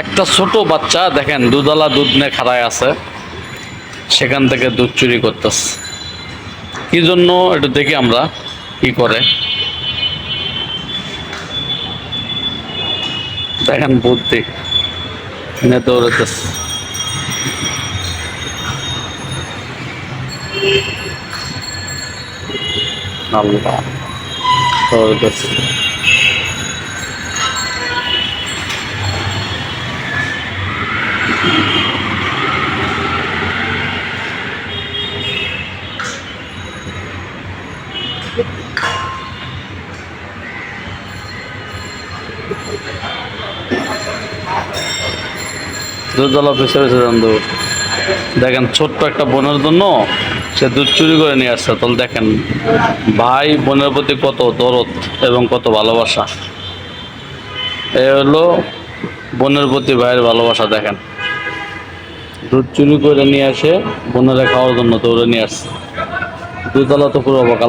একটা ছোট বাচ্চা, দেখেন দুধওয়ালা দুধ নিয়ে খাড়ায় আছে। সেখান থেকে দুধ চুরি করতেছে। কি জন্য? একটু দেখি আমরা কি করে। দেখেন বুদ্ধি। নে দৌড়াতেছে আল্লাহ। দৌড়াতেছে দুধওয়ালা পিছে যান দেখেন, ছোট্ট একটা বোনের জন্য সে দুধ চুরি করে নিয়ে আসছে। তাহলে দেখেন, ভাই বোনের প্রতি কত দরদ এবং কত ভালোবাসা। এ হলো বোনের প্রতি ভাইয়ের ভালোবাসা, দেখেন। দুধ চুরি করে নিয়ে আসে বোনেরা খাওয়ার জন্য তো ওরা নিয়ে আসছে। দুধওয়ালা তো পুরো অবাক